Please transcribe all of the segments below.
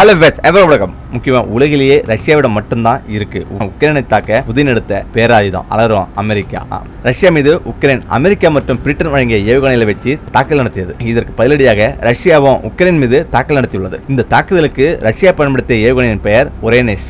Hello வெத் எவர் உலகம் முக்கியமாக உலகிலேயே ரஷ்யாவிடம் மட்டும்தான் இருக்கு. உக்ரைனை தாக்க புதின் எடுத்த பேராயுதம் அலரும் அமெரிக்கா. ரஷ்யா மீது உக்ரைன் அமெரிக்கா மற்றும் பிரிட்டன் வழங்கிய ஏவுகணைகளை வச்சு தாக்கல் நடத்தியது. இதற்கு பதிலடியாக ரஷ்யாவும் உக்ரைன் மீது தாக்கல் நடத்தியுள்ளது. இந்த தாக்குதலுக்கு ரஷ்யா பயன்படுத்திய ஏவுகணையின் பெயர் ஒரேனிஸ்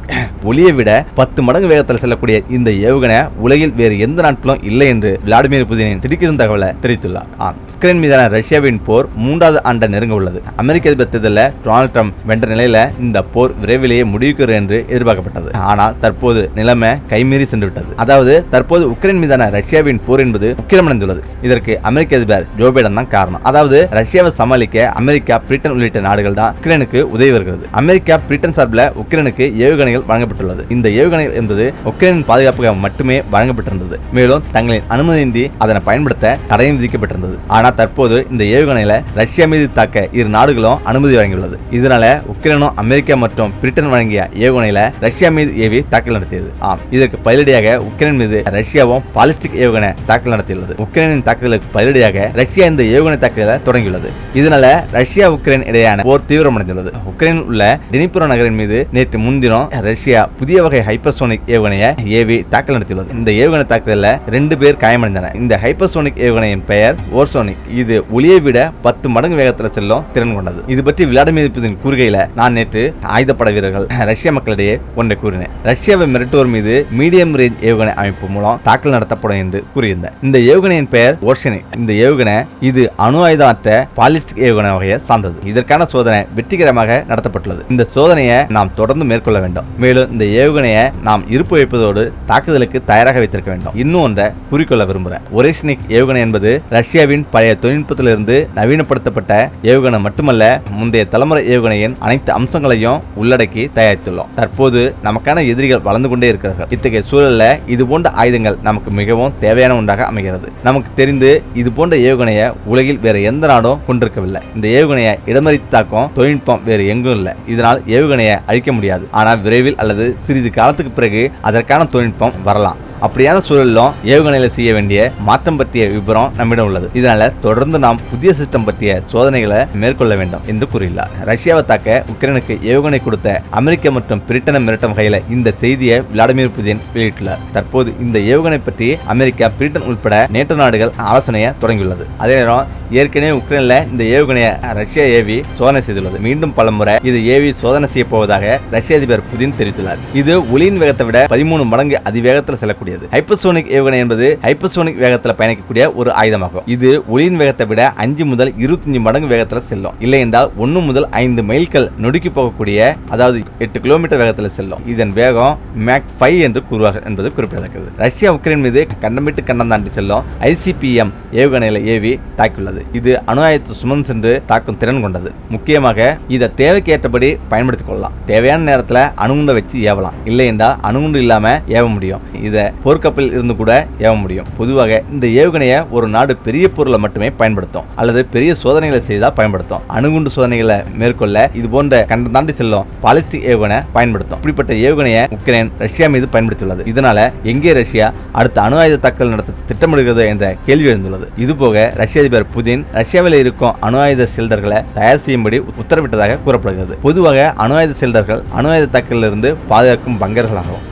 ஒளியை விட பத்து மடங்கு வேகத்தில் செல்லக்கூடிய இந்த ஏவுகணை உலகில் வேறு எந்த நாட்டிலும் இல்லை என்று விளாடிமிர் புதினின் திடுக்கிடும் தகவலை தெரிவித்துள்ளார். ஆம் உக்ரைன் மீதான ரஷ்யாவின் போர் மூன்றாவது ஆண்டை நெருங்க உள்ளது. அமெரிக்க அதிபர் தேர்தலில் டொனால்ட் ட்ரம்ப் வென்ற நிலையில இந்த போர் விரைவில் விரைவிலேயே முடிவுக்கு என்று எதிர்பார்க்கப்பட்டது. ஆனால் தற்போது நிலைமை கைமீறி சென்று விட்டது அதாவது தற்போது உக்ரைன் மீதான ரஷ்யாவின் போர் என்பது உக்கிரமடைந்துள்ளது இதற்கு அமெரிக்க அதிபர் ஜோ பைடன் தான் காரணம். அதாவது ரஷ்யாவை சமாளிக்க அமெரிக்கா பிரிட்டன் உள்ளிட்ட நாடுகள் தான் உக்ரைனுக்கு உதவி வருகிறது. அமெரிக்கா பிரிட்டன் சார்பில் உக்ரைனுக்கு ஏவுகணைகள் வழங்கப்பட்டுள்ளது. இந்த ஏவுகணைகள் என்பது உக்ரைனின் பாதுகாப்புக்காக மட்டுமே வழங்கப்பட்டிருந்தது. மேலும் தங்களின் அனுமதியின்றி அதனை பயன்படுத்த தடையும் விதிக்கப்பட்டிருந்தது. ஆனால் தற்போது இந்த ஏவுகணைகளை ரஷ்யா மீது தாக்க இரு நாடுகளும் அனுமதி வழங்கியுள்ளது. இதனால உக்ரைனும் அமெரிக்கா மற்றும் பிரிட்டன் வழங்கிய ஏவுகணையில ரஷ்யா மீது ஏவி தாக்கல் நடத்தியது. ஆம் இதற்கு பதிலடியாக உக்ரைன் மீது ரஷ்யாவும் பாலிஸ்டிக் ஏவுகணை தாக்கல் நடத்தியுள்ளது. உக்ரைனின் தாக்குதலுக்கு பதிலடியாக ரஷ்யா இந்த ஏவுகணை தாக்குதலை தொடங்கியுள்ளது. இதனால ரஷ்யா உக்ரைன் இடையேயான போர் தீவிரமடைந்துள்ளது. உக்ரைனில் உள்ள டினிப்புர நகரின் மீது நேற்று முன்தினம் ரஷ்யா புதிய வகை ஹைப்பர்சோனிக் ஏவுகணையை ஏவி தாக்கல் நடத்தியுள்ளது. இந்த ஏவுகணை தாக்குதலில் ரெண்டு பேர் காயமடைந்தனர். இந்த ஹைப்பர்சோனிக் ஏவுகணையின் பெயர் ஓர்சோனிக். இது ஒளியை விட பத்து மடங்கு வேகத்தில் செல்லும் திறன் கொண்டது. இது பற்றி விளாடிமிர் புதின் கூறுகையில் நான் நேற்று ஆயுதப்பட வீரர்கள் ரஷ்ய மக்களிடையே ஒன்றை கூறினேன். ரஷ்யாவை மிரட்டுவோர் மீது மீடியம் ரேஞ்ச் ஏவுகணை அமைப்பு மூலம் தாக்கல் நடத்தப்படும் என்று கூறியிருந்தேன். இந்த ஏவுகணையின் பெயர் ஓஷனி. இந்த ஏவுகணை இது அணு ஆயுதமற்ற பாலிஸ்டிக் ஏவுகணை வகையை சார்ந்தது. இதற்கான சோதனை வெற்றிகரமாக நடத்தப்பட்டுள்ளது. இந்த சோதனையை நாம் தொடர்ந்து மேற்கொள்ள வேண்டும். மேலும் இந்த ஏவுகணையை நாம் இருப்பு வைப்பதோடு தாக்குதலுக்கு தயாராக வைத்திருக்க வேண்டும். இன்னும் ஒன்றை குறிக்கொள்ள விரும்புகிறேன். ஒரேஷ்னிக் ஏவுகணை என்பது ரஷ்யாவின் பழைய தொழில்நுட்பத்திலிருந்து நவீனப்படுத்தப்பட்ட ஏவுகணை மட்டுமல்ல முந்தைய தலைமுறை ஏவுகணையின் அனைத்து அம்சங்களையும் உள்ளடக்கி தயாரித்துள்ளோம். தற்போது நமக்கான எதிரிகள் வளர்ந்து கொண்டே இருக்கிறார்கள். இத்தகைய சூழல்ல இது போன்ற ஆயுதங்கள் நமக்கு மிகவும் தேவையான ஒன்றாக அமைகிறது. நமக்கு தெரிந்து இது போன்ற ஏவுகணையை உலகில் வேற எந்த நாடும் கொண்டிருக்கவில்லை. இந்த ஏவுகணையை இடமறித்து தாக்கம் தொழில்நுட்பம் வேறு எங்கும் இல்லை. இதனால் ஏவுகணையை அழிக்க முடியாது. ஆனால் விரைவில் அல்லது சிறிது காலத்துக்கு பிறகு அதற்கான தொழில்நுட்பம் வரலாம். அப்படியான சூழலிலும் ஏவுகணையில் செய்ய வேண்டிய மாற்றம் பற்றிய விபரம் நம்மிடம் உள்ளது. இதனால தொடர்ந்து நாம் புதிய சிஸ்டம் பற்றிய சோதனைகளை மேற்கொள்ள வேண்டும் என்று கூறியுள்ளார். ரஷ்யாவை தாக்க உக்ரைனுக்கு ஏவுகணை கொடுத்த அமெரிக்க மற்றும் பிரிட்டனை மிரட்டும் வகையில் இந்த செய்தியை விளாடிமிர் புதின் வெளியிட்டுள்ளார். தற்போது இந்த ஏவுகணை பற்றி அமெரிக்கா பிரிட்டன் உட்பட நேட்டோ நாடுகள் ஆலோசனையை தொடங்கியுள்ளது. அதே நேரம் ஏற்கனவே உக்ரைன்ல இந்த ஏவுகணையை ரஷ்யா ஏவி சோதனை செய்துள்ளது. மீண்டும் பலமுறை இது ஏவி சோதனை செய்ய போவதாக ரஷ்ய அதிபர் புதின் தெரிவித்துள்ளார். இது ஒளியின் வேகத்தை விட பதிமூணு மடங்கு அதிவேகத்தில் செல்லக்கூடியது ஹைப்பர்சோனிக் ஏவுகணை என்பது ஹைப்பர்சோனிக் வேகத்தில் பயணிக்கக்கூடிய ஒரு ஆயுதமாகும். இது ஒளியின் வேகத்தை விட அஞ்சு முதல் இருபத்தஞ்சு மடங்கு வேகத்தில் செல்லும். இல்லை என்றால் ஒன்று முதல் ஐந்து மைல்கள் நொடுக்கி போகக்கூடிய அதாவது எட்டு கிலோமீட்டர் வேகத்தில் செல்லும். இதன் வேகம் மேக் ஃபைவ் என்று கூறுவார்கள் என்பது குறிப்பிடத்தக்கது. ரஷ்யா உக்ரைன் மீது கண்டமிட்டு கண்டம் தாண்டி செல்லும் ஐசிபிஎம் ஏவுகணையில் ஏவி தாக்கியுள்ளது. இது அணு ஆயுதத்தை சுமந்து சென்று தாக்கும் திறன் கொண்டது. முக்கியமாக இதை தேவைக்கு ஏற்றபடி பயன்படுத்திக் கொள்ளலாம். தேவையான நேரத்தில் அணுகுண்டை வச்சு ஏவலாம். இல்லை என்றால் அணுகுண்டு இல்லாமல் ஏவ முடியும். இதை போர்க்கப்பலில் இருந்து கூட ஏவ முடியும். பொதுவாக இந்த ஏவுகணையை ஒரு நாடு பெரிய பொருளை மட்டுமே பயன்படுத்தும். அல்லது பெரிய சோதனைகளை செய்தால் பயன்படுத்தும். அணுகுண்டு சோதனைகளை மேற்கொள்ள இது போன்ற கண்டம் தாண்டி செல்லும் பாலிஸ்டிக் ஏவுகணை பயன்படுத்தும். இப்படிப்பட்ட ஏவுகணையை உக்ரைன் ரஷ்யா மீது பயன்படுத்தியுள்ளது. இதனால எங்கே ரஷ்யா அடுத்த அணு ஆயுத தாக்கல் நடத்த திட்டமிடுகிறது என்ற கேள்வி எழுந்துள்ளது. இதுபோக ரஷ்ய அதிபர் புதின் ரஷ்யாவில் இருக்கும் அணு ஆயுத சிலிண்டர்களை தயார் செய்யும்படி உத்தரவிட்டதாக கூறப்படுகிறது. பொதுவாக அணு ஆயுத சிலிண்டர்கள் அணு ஆயுத தாக்கலிருந்து பாதுகாக்கும் பங்கர்களாகும்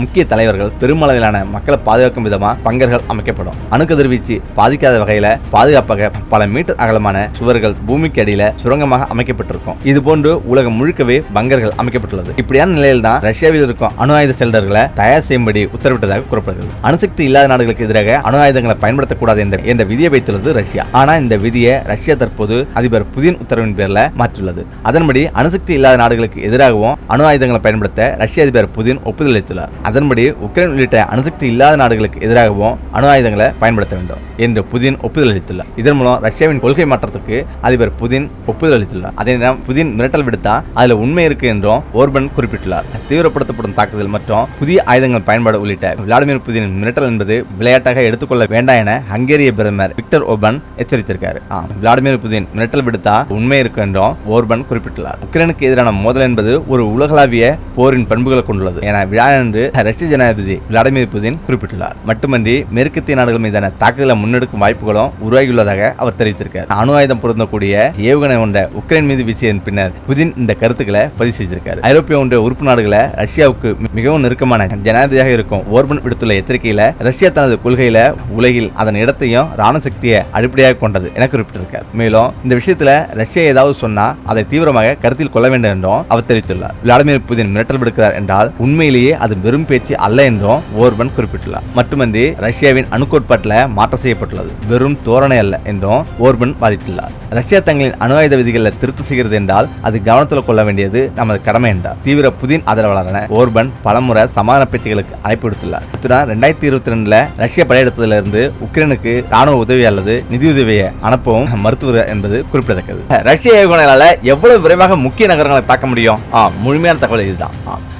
முக்கிய தலைவர்கள் பெருமளவிலான மக்களை பாதுகாக்கும் விதமாக பங்கர்கள் அமைக்கப்படும். அணுக்கதிர்வீச்சு பாதிக்காத வகையில பாதுகாப்பாக பல மீட்டர் அகலமான சுவர்கள் பூமிக்கு அடியில சுரங்கமாக அமைக்கப்பட்டிருக்கும். இது போன்று உலகம் முழுக்கவே பங்கர்கள் அமைக்கப்பட்டுள்ளது. இப்படியான நிலையில் தான் ரஷ்யாவில் இருக்கும் அணு ஆயுத செல்டர்களை தயார் செய்யும்படி உத்தரவிட்டதாக கூறப்படுகிறது. அணுசக்தி இல்லாத நாடுகளுக்கு எதிராக அணு ஆயுதங்களை பயன்படுத்தக்கூடாது என்ற என்ற விதியை வைத்துள்ளது ரஷ்யா. ஆனால் இந்த விதியை ரஷ்யா தற்போது அதிபர் புதின் உத்தரவின் பேரில் மாற்றியுள்ளது. அதன்படி அணுசக்தி இல்லாத நாடுகளுக்கு எதிராகவும் அணு ஆயுதங்களை பயன்படுத்த ரஷ்ய அதிபர் புதின் ஒப்புதல் அளித்துள்ளார் அதன்படி உக்ரைன் உள்ளிட்ட அணுசக்தி இல்லாத நாடுகளுக்கு எதிராகவும் அணு ஆயுதங்களை பயன்படுத்த வேண்டும் என்று புதின் ஒப்புதல் அளித்துள்ளார். இதன் மூலம் ரஷ்யாவின் கொள்கை மாற்றத்துக்கு அதிபர் புதின் ஒப்புதல் அளித்துள்ளார். அதே நேரம் புதின் மிரட்டல் விடுத்தா அதுல உண்மை இருக்கு என்றும் ஓர்பன் குறிப்பிட்டுள்ளார். தீவிரப்படுத்தப்படும் தாக்குதல் மற்றும் புதிய ஆயுதங்கள் பயன்பாடு உள்ளிட்ட விளாடிமிர் புதினின் மிரட்டல் என்பது விளையாட்டாக எடுத்துக்கொள்ள வேண்டாம் என ஹங்கேரிய பிரதமர் விக்டர் ஓபன் எச்சரித்திருக்காரு. விளாடிமிர் புதின் மிரட்டல் விடுத்தா உண்மை இருக்கு என்றும் ஓர்பன் குறிப்பிட்டுள்ளார். உக்ரைனுக்கு எதிரான மோதல் என்பது ஒரு உலகளாவிய போரின் பண்புகளை கொண்டுள்ளது. என விழா என்று ரஷ்ய ஜனாதிபதி விளாடிமிர் புதின் குறிப்பிட்டுள்ளார். மட்டுமன்றி மேற்கத்திய நாடுகள் மீதான தாக்குதலை முன்னெடுக்கும் வாய்ப்புகளும் உருவாகியுள்ளதாக அவர் தெரிவித்திருக்கார். அணு ஆயுதம் பொருந்தக்கூடிய ஏவுகணை கொண்ட உக்ரைன் மீது வீசியதன் பின்னர் புதின் இந்த கருத்துக்களை பதிவு செய்திருக்கார். ஐரோப்பிய ஒன்றிய உறுப்பு நாடுகளை ரஷ்யாவுக்கு மிகவும் நெருக்கமான ஜனாதிபதியாக இருக்கும் ஓர்பன் விடுத்துள்ள எச்சரிக்கையில ரஷ்யா தனது கொள்கையில உலகில் அதன் இடத்தையும் ராணுவ சக்தியை அடிப்படையாக கொண்டது என குறிப்பிட்டிருக்கார். மேலும் இந்த விஷயத்துல ரஷ்யா ஏதாவது சொன்னா அதை தீவிரமாக கருத்தில் கொள்ள வேண்டும் என்றும் அவர் தெரிவித்துள்ளார். விளாடிமிர் புதின் மிரட்டல் விடுக்கிறார் என்றால் உண்மையிலேயே அது வெறும் பேச்சு அல்ல என்றும் ஓர்பன் குறிப்பிட்டுள்ளார். மட்டுமன்றி ரஷ்யாவின் அணுக்கோட்பாட்டில் மாற்றம் செய்யப்பட்டுள்ளது. வெறும் தோரணை அல்ல என்றும் ஓர்பன் வாதிட்டுள்ளார். ரஷ்யா தங்களின் அணு ஆயுத விதிகளில் திருத்தம் செய்கிறது என்றால் அது கவனத்தில் கொள்ள வேண்டியது நமது கடமை என்றார். தீவிர புதின் ஆதரவாளரான ஓர்பன் பலமுறை சமாதான பேச்சுகளுக்கு அழைப்பு விடுத்துள்ளார் இத்துடன் ரெண்டாயிரத்தி இருபத்தி ரெண்டுல ரஷ்யா படையெடுத்ததிலிருந்து உக்ரைனுக்கு ராணுவ உதவி அல்லது நிதியுதவியை அனுப்பவும் மருத்துவர் என்பது குறிப்பிடத்தக்கது. ரஷ்ய ஏவுகணைகளால் எவ்வளவு விரைவாக முக்கிய நகரங்களை தாக்க முடியும்? ஆ முழுமையான தகவல் இதுதான்.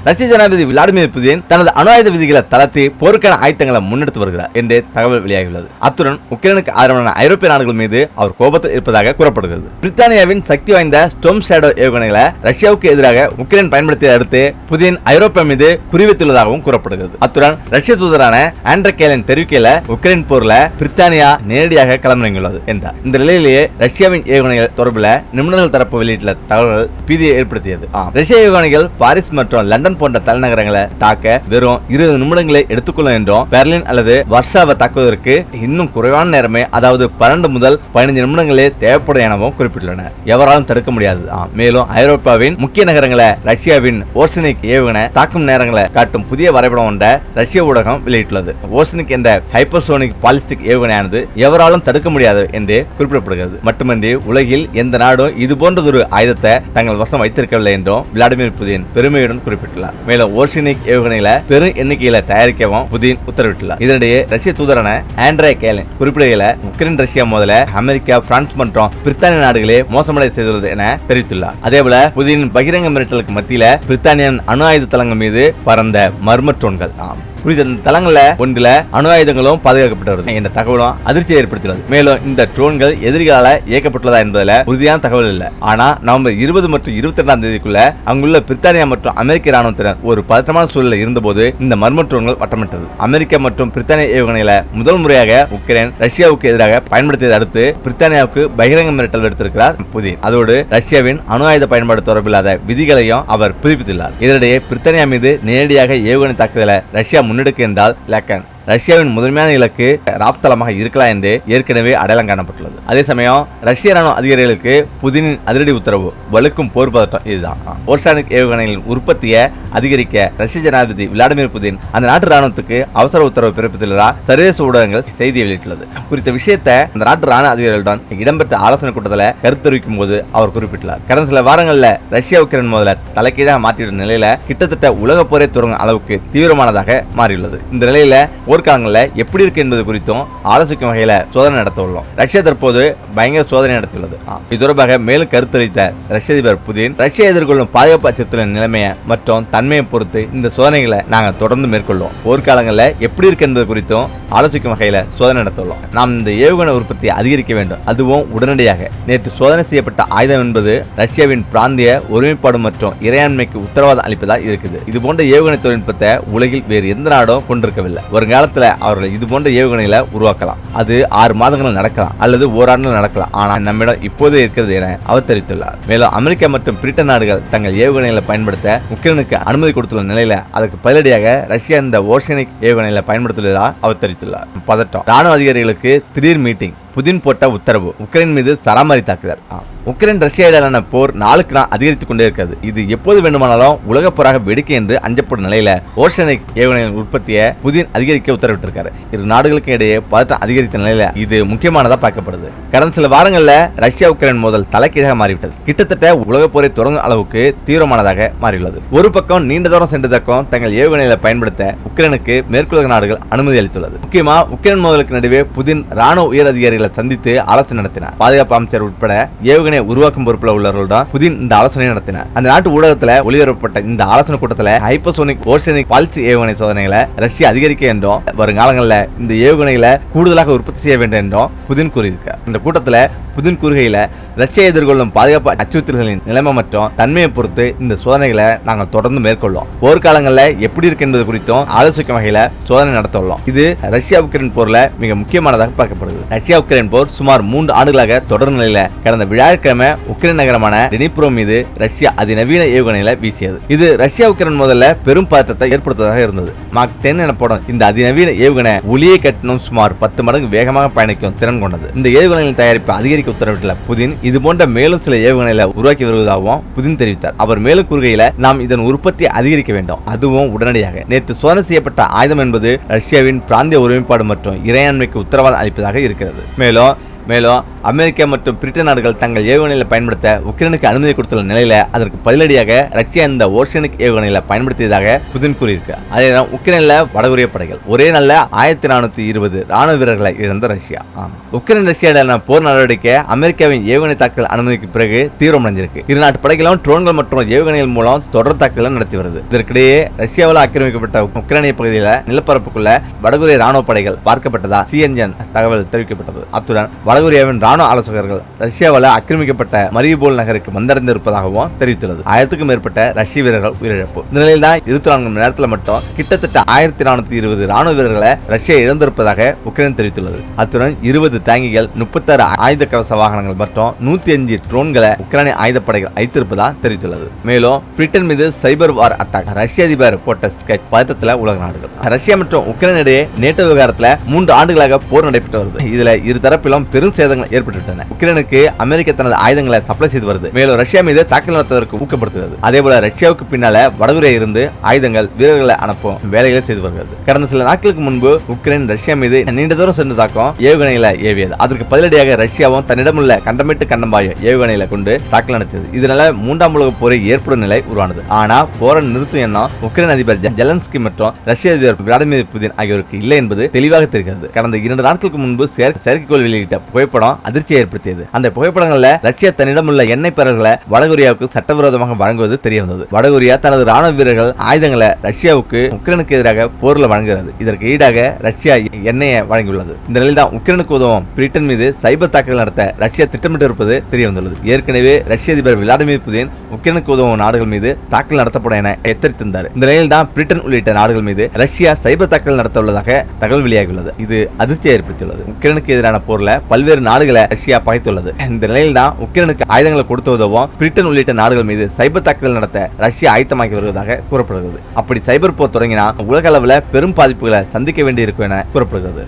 ரஷ்ய ஜனாதிபதி விளாடிமிர் புதின் தனது அணு ஆயுத விதிகளை தளர்த்தி போருக்கான ஆயுத்தங்களை முன்னெடுத்து வருகிறார் என்று தகவல் வெளியாகியுள்ளது. அத்துடன் உக்ரைனுக்கு ஆதரவான ஐரோப்பிய நாடுகள் மீது அவர் கோபத்தில் இருப்பதாக கூறப்படுகிறது. பிரித்தானியாவின் சக்தி வாய்ந்த ஸ்டோம் ஷேடோ ஏவுகணைகளை ரஷ்யாவுக்கு எதிராக உக்ரைன் பயன்படுத்தியதை அடுத்து புதின் ஐரோப்பா மீது குறிவைத்துள்ளதாகவும் கூறப்படுகிறது. அத்துடன் ரஷ்ய தூதரான ஆண்ட்ரே கேலன் தெரிவிக்கையில உக்ரைன் போர்ல பிரித்தானியா நேரடியாக களமிறங்கியுள்ளது என்றார். இந்த நிலையிலேயே ரஷ்யாவின் ஏவுகணைகள் தொடர்பில் நிபுணர்கள் தரப்பு வெளியிட்டுள்ள தகவல்கள் பீதியை ஏற்படுத்தியது. ரஷ்ய ஏவுகணைகள் பாரிஸ் மற்றும் லண்டன் போன்ற தலைநகரங்களை தாக்க வெறும் இருபது நிமிடங்களை எடுத்துக்கொள்ளும் என்றும் பெர்லின் அல்லது வர்ஷாவை தாக்குவதற்கு இன்னும் குறைவான நேரமே அதாவது பன்னெண்டு முதல் பதினைந்து நிமிடங்களே தேவைப்படும் எனவும் குறிப்பிட்டுள்ளனர் எவராலும் தடுக்க முடியாது. ஆம். மேலும் ஐரோப்பாவின் முக்கிய நகரங்களை ரஷ்யாவின் ஓசனிக் ஏவுகணை தாக்கும் நேரங்களை காட்டும் புதிய வரைபடம் ஒன்றை ரஷ்ய ஊடகம் வெளியிட்டுள்ளது. ஓசனிக் என்ற ஹைப்பர்சோனிக் பாலிஸ்டிக் ஏவுகணையானது எவராலும் தடுக்க முடியாது என்று குறிப்பிடப்படுகிறது. மட்டுமன்றி உலகில் எந்த நாடும் இது போன்றதொரு ஆயுதத்தை தங்கள் வசம் வைத்திருக்கவில்லை என்றும் விளாடிமிர் புதின் பெருமையுடன் குறிப்பிட்டுள்ளார். மேலும் ஓர்ஷனிக் ஏவுகணைகளை பெரும் எண்ணிக்கையில தயாரிக்கவும் புதின் உத்தரவிட்டுள்ளார். இதனிடையே ரஷ்ய தூதரான ஆண்ட்ரே கேலன் குறிப்பிடுகையில உக்ரைன் ரஷ்யா முதல்ல அமெரிக்கா பிரான்ஸ் மற்றும் பிரித்தானிய நாடுகளே மோசமடை செய்துள்ளது என தெரிவித்துள்ளார். அதேபோல புதின் பகிரங்க மிரட்டலுக்கு மத்தியில பிரித்தானியன் அணு ஆயுத தளங்கள் மீது பறந்த மர்ம ட்ரோன்கள் ஆம். குறித்த இந்த ஒன்றில் அணு ஆயுதங்களும் பாதுகாக்கப்பட்டு வருது என்ற தகவலும் அதிர்ச்சியை ஏற்படுத்தியுள்ளது. மேலும் இந்த ட்ரோன்கள் எதிரிகளால் இயக்கப்பட்டுள்ளதா என்பதில் உறுதியான தகவல் இல்லை. ஆனா நவம்பர் இருபது மற்றும் இருபத்தி ரெண்டாம் தேதிக்குள்ள அங்குள்ள பிரித்தானியா மற்றும் அமெரிக்க ராணுவத்தினர் ஒரு பதற்றமான சூழலில் இருந்தபோது இந்த மர்ம ட்ரோன்கள் வட்டமிட்டது. அமெரிக்கா மற்றும் பிரித்தானிய ஏவுகணைகளை முதல் முறையாக உக்ரைன் ரஷ்யாவுக்கு எதிராக பயன்படுத்தியதை அடுத்து பிரித்தானியாவுக்கு பகிரங்க மிரட்டல் எடுத்திருக்கிறார் புதின். அதோடு ரஷ்யாவின் அணு ஆயுத பயன்பாடு தொடர்பில்லாத விதிகளையும் அவர் புதுப்பித்துள்ளார். இதனிடையே பிரித்தானியா மீது நேரடியாக ஏவுகணை தாக்குதலை ரஷ்யா முன்னெடுக்கின்றால் லக்கன். ரஷ்யாவின் முதன்மையான இலக்கு ராப் தளமாக இருக்கலாம் என்று ஏற்கனவே அடையாளம் காணப்பட்டுள்ளது. அதே சமயம் ரஷ்ய ராணுவ அதிகாரிகளுக்கு புதினின் அதிரடி உத்தரவு வலுக்கும் போர் பதட்டம் இதுதான். ஓர்சானிக் ஏவுகணைகளின் உற்பத்தியை அதிகரிக்க ரஷ்ய ஜனாதிபதி விளாடிமிர் புதின் அந்த நாட்டு ராணுவத்துக்கு அவசர உத்தரவு பிறப்பித்துள்ளதா சர்வதேச ஊடகங்கள் செய்தி வெளியிட்டுள்ளது. குறித்த விஷயத்தை அந்த நாட்டு ராணுவ அதிகாரிகளுடன் இடம்பெற்ற ஆலோசனை கூட்டத்தில் கருத்து தெரிவிக்கும் போது அவர் குறிப்பிட்டுள்ளார். கடந்த சில வாரங்களில் ரஷ்யா உக்ரைன் மோதலை தலைக்கீழாக மாற்றிவிட்ட நிலையில கிட்டத்தட்ட உலக போரை தொடங்கும் அளவுக்கு தீவிரமானதாக மாறியுள்ளது. இந்த நிலையில போர்க்காலங்களில் எப்படி இருக்கு என்பது குறித்தும் ஆலோசிக்கும் வகையில் சோதனை நடத்த உள்ளோம் ரஷ்யா தற்போது பயங்கர சோதனை நடத்தியுள்ளது. இது தொடர்பாக மேலும் கருத்தரித்த ரஷ்ய அதிபர் புதின் ரஷ்யா எதிர்கொள்ளும் பாதுகாப்பு அச்சத்துடன் நிலைமையை மற்றும் தன்மையை பொறுத்து இந்த சோதனைகளை நாங்கள் தொடர்ந்து மேற்கொள்வோம். போர்க்காலங்களில் எப்படி இருக்கு என்பது குறித்தும் ஆலோசிக்கும் வகையில் சோதனை நடத்தியுள்ளோம் நாம் இந்த ஏவுகணை உற்பத்தியை அதிகரிக்க வேண்டும். அதுவும் உடனடியாக. நேற்று சோதனை செய்யப்பட்ட ஆயுதம் என்பது ரஷ்யாவின் பிராந்திய ஒருமைப்பாடு மற்றும் இறையாண்மைக்கு உத்தரவாதம் அளிப்பதாக இருக்குது. இது போன்ற ஏவுகணை தொழில்நுட்பத்தை உலகில் வேறு எந்த நாடும் கொண்டிருக்கவில்லை. காலத்தில் அவர்கள் இது போன்ற ஏவுகணைகளை உருவாக்கலாம். அது ஆறு மாதங்கள் நடக்கலாம் அல்லது ஓராண்டில் நடக்கலாம். ஆனால் நம்மிடம் இப்போதே இருக்கிறது என அவர் தெரிவித்துள்ளார் மேலும் அமெரிக்கா மற்றும் பிரிட்டன் நாடுகள் தங்கள் ஏவுகணைகளை பயன்படுத்த உக்ரைனுக்கு அனுமதி கொடுத்துள்ள நிலையில அதற்கு பதிலடியாக ரஷ்யா இந்த ஓஷனிக் ஏவுகணைகளை பயன்படுத்துள்ளதாக அவர் தெரிவித்துள்ளார் பதட்டம். ராணுவ அதிகாரிகளுக்கு திடீர் மீட்டிங். புதின் போட்ட உத்தரவு உக்ரைன் மீது சராமரி தாக்குதல். உக்ரைன் ரஷ்யா இடையிலான போர் நாளுக்கு நாள் அதிகரித்துக் கொண்டே இருக்கிறது. இது எப்போது வேண்டுமானாலும் உலக போராக வெடிக்கும் என்று அஞ்சப்படும் நிலையில ஓஷனிக் ஏவுகணைகளின் உற்பத்தியை புதின் அதிகரிக்க உத்தரவிட்டிருக்காரு. இரு நாடுகளுக்கு இடையே பதட்டம் அதிகரித்த நிலையில இது முக்கியமானதா பார்க்கப்படுது. கடந்த சில வாரங்கள்ல ரஷ்யா உக்ரைன் மோதல் தலைக்கீழாக மாறிவிட்டது. கிட்டத்தட்ட உலக போரை தொடங்கும் அளவுக்கு தீவிரமானதாக மாறியுள்ளது. ஒரு பக்கம் நீண்ட தூரம் சென்றதற்கும் தங்கள் ஏவுகணைகளை பயன்படுத்த உக்ரைனுக்கு மேற்குலக நாடுகள் அனுமதி அளித்துள்ளது. முக்கியமா உக்ரைன் மோதலுக்கு நடுவே புதின் ராணுவ உயர் அதிகாரிகள் அதிகாரிகளை சந்தித்து ஆலோசனை நடத்தினார். பாதுகாப்பு அமைச்சர் உட்பட ஏவுகணை உருவாக்கும் பொறுப்புல உள்ளவர்களிடம் புதின் இந்த ஆலோசனை நடத்தினார். அந்த நாட்டு ஊடகத்தில் ஒளிபரப்பப்பட்ட இந்த ஆலோசனை கூட்டத்தில் ஹைப்பர்சோனிக் ஓஷனிக் பால்சி ஏவுகணை சோதனைகளை ரஷ்யா அதிகரிக்க என்றும் வருங்காலங்களில் இந்த ஏவுகணைகளை கூடுதலாக உற்பத்தி செய்ய வேண்டும் என்றும் புதின் கூறியிருக்கார். இந்த கூட்டத்தில் புதின் கூறுகையில் ரஷ்யா எதிர்கொள்ளும் பாதுகாப்பு அச்சுறுத்தல்களின் நிலைமை மற்றும் தன்மையை பொறுத்து இந்த சோதனைகளை நாங்கள் தொடர்ந்து மேற்கொள்வோம் போர்க்காலங்களில் எப்படி இருக்கு என்பது குறித்தும் ஆலோசிக்கும் வகையில் சோதனை நடத்த உள்ளோம். இது ரஷ்யா உக்ரைன் போர்ல மிக முக்கியமானதாக பார்க்கப்படுது. ரஷ்யா உக்ரைன் போர் சுமார் மூன்று ஆண்டுகளாக தொடர் நிலையில கடந்த வியாழக்கிழமை உக்ரைன் நகரமான டெனிப்ரோ மீது ரஷ்யா அதிநவீன ஏவுகணையில வீசியது. இது ரஷ்யா உக்ரைன் முதல்ல பெரும் பதற்றத்தை ஏற்படுத்துவதாக இருந்தது. மாக் டென் எனப்படும் இந்த அதிநவீன ஏவுகணை ஒளியை கட்டணும் சுமார் பத்து மடங்கு வேகமாக பயணிக்கும் திறன் கொண்டது. இந்த ஏவுகணைகளின் தயாரிப்பு அதிகரிக்க உத்தரவிட்டுள்ள புதின் இது போன்ற மேலும் சில ஏவுகணைகளை உருவாக்கி வருவதாகவும் புதின் தெரிவித்தார். அவர் மேலும் கூறுகையில நாம் இதன் உற்பத்தியை அதிகரிக்க வேண்டும். அதுவும் உடனடியாக. நேற்று சோதனை செய்யப்பட்ட ஆயுதம் என்பது ரஷ்யாவின் பிராந்திய ஒருமைப்பாடு மற்றும் இறையாண்மைக்கு உத்தரவாதம் அளிப்பதாக இருக்கிறது. மேலும் மேலும் அமெரிக்கா மற்றும் பிரிட்டன் நாடுகள் தங்கள் ஏவுகணையில் பயன்படுத்த உக்ரைனுக்கு அனுமதி கொடுத்துள்ள நிலையில அதற்கு பதிலடியாக ரஷ்யா இந்த ஓஷனிக் ஏவுகணையில் பயன்படுத்தியதாக புதின் கூறியிருக்கு. அதே நேரம் உக்ரைனில் வடகொரிய படைகள். ஒரே நல்ல ஆயிரத்தி நானூத்தி இருபது ராணுவ வீரர்களை இழந்த ரஷ்யா. உக்ரைன் ரஷ்யா போர் நடவடிக்கை அமெரிக்காவின் ஏவுகணை தாக்குதல் அனுமதிக்கு பிறகு தீவிரமடைஞ்சிருக்கு. இரு நாட்டு படைகளும் ட்ரோன்கள் மற்றும் ஏவுகணைகள் மூலம் தொடர் தாக்குதல் நடத்தி வருது. இதற்கிடையே ரஷ்யாவால் ஆக்கிரமிக்கப்பட்ட உக்ரைனிய பகுதியில் நிலப்பரப்புக்குள்ள வடகொரிய ராணுவ படைகள் பார்க்கப்பட்டதா சிஎன்என் தகவல் தெரிவிக்கப்பட்டது. அத்துடன் வடகொரியாவின் ராணுவ ஆலோசகர்கள் ரஷ்யாவால் ஆக்கிரமிக்கப்பட்ட மரியபோல் நகருக்கு வந்தடைந்திருப்பதாகவும் தெரிவித்துள்ளது. ஆயிரத்துக்கும் மேற்பட்ட ரஷ்ய வீரர்கள் உயிரிழப்பு. இந்த நிலையில் தான் இருபத்தி நான்கு மணி நேரத்தில் மட்டும் கிட்டத்தட்ட ஆயிரத்தி நானூத்தி இருபது ராணுவ வீரர்களை ரஷ்யா இழந்திருப்பதாக உக்ரைன் தெரிவித்துள்ளது. அத்துடன் இருபது தாங்கிகள் முப்பத்தாறு ஆயுத கவச வாகனங்கள் மற்றும் நூத்தி அஞ்சு ட்ரோன்களை உக்ரைனிய ஆயுதப்படைகள் வைத்திருப்பதாக தெரிவித்துள்ளது. மேலும் பிரிட்டன் மீது சைபர் வார் அட்டாக். ரஷ்ய அதிபர் போட்ட ஸ்கெச் பதட்டத்தில் உலக நாடுகள். ரஷ்யா மற்றும் உக்ரைன் இடையே நேட்டோ விவகாரத்தில் மூன்று ஆண்டுகளாக போர் நடைபெற்று வருது. இதுல இரு தரப்பிலும் பெரும் சேதங்கள் ஏற்பட்டுவிட்டன. உக்ரைனுக்கு அமெரிக்கா தனது ஆயுதங்களை சப்ளை செய்து வருது. மேலும் ரஷ்யா மீது தாக்கல் நடத்துவதற்கு ஊக்கப்படுத்துகிறது. அதே போல ரஷ்யாவுக்கு பின்னால வடகொரியா இருந்து ஆயுதங்கள் வீரர்களை அனுப்பும் வேலைகளை செய்து வருகிறது. கடந்த சில நாட்களுக்கு முன்பு உக்ரைன் ரஷ்யா மீது நீண்ட தூரம் சென்று தாக்கம் ஏவுகணைகளை ஏவியது. அதற்கு பதிலடியாக ரஷ்யாவும் தன்னிடமுள்ள கண்டமிட்டு கண்டம்பாய ஏவுகணைகளை கொண்டு தாக்கல் நடத்தியது. இதனால மூன்றாம் உலக போரை ஏற்படும் நிலை உருவானது. ஆனா போரை நிறுத்தும் எண்ணம் உக்ரைன் அதிபர் ஜெலன்ஸ்கி மற்றும் ரஷ்ய அதிபர் விளாடிமிர் புதின் ஆகியோருக்கு இல்லை என்பது தெளிவாக தெரிகிறது. கடந்த இரண்டு நாட்களுக்கு முன்பு செயற்கைக்கோள் வெளியிட்ட புகைப்படம் அதிர்ச்சியை ஏற்படுத்தியது. அந்த புகைப்படங்கள்ல ரஷ்யா தன்னிடமுள்ள எண்ணெய் பெறல்களை வடகொரியாவுக்கு சட்டவிரோதமாக வழங்குவது தெரிய வந்தது வடகொரியா தனது ராணுவ வீரர்கள் ஆயுதங்களை ரஷ்யாவுக்கு உக்ரைனுக்கு எதிராக போர்ல வழங்குகிறது. இதற்கு ஈடாக ரஷ்யா எண்ணெயை வழங்கியுள்ளது. இந்த நிலையில் தான் உக்ரைனுக்கு உதவும் பிரிட்டன் மீது சைபர் தாக்குதல் நடத்த ரஷ்யா திட்டமிட்டு இருப்பது தெரிய வந்துள்ளது ஏற்கனவே ரஷ்ய அதிபர் விளாடிமிர் புதின் உக்ரைனுக்கு உதவும் நாடுகள் மீது தாக்கல் நடத்தப்படும் என எச்சரித்திருந்தார். இந்த நிலையில் தான் பிரிட்டன் உள்ளிட்ட நாடுகள் மீது ரஷ்யா சைபர் தாக்கல் நடத்த உள்ளதாக தகவல் வெளியாகியுள்ளது. இது அதிர்ச்சியை ஏற்படுத்தியுள்ளது. உக்ரைனுக்கு எதிரான போர்ல பல்வேறு நாடுகளை ரஷ்யா பகைத்துள்ளது இந்த நிலையில் தான் உக்ரைனுக்கு ஆயுதங்களை கொடுத்து உதவும் பிரிட்டன் உள்ளிட்ட நாடுகள் மீது சைபர் தாக்குதல் நடத்த ரஷ்யா ஆயத்தமாகி வருவதாக கூறப்படுகிறது. அப்படி சைபர் போர் தொடங்கினா உலக அளவில் பெரும் பாதிப்புகளை சந்திக்க வேண்டியிருக்கும் என கூறப்படுகிறது.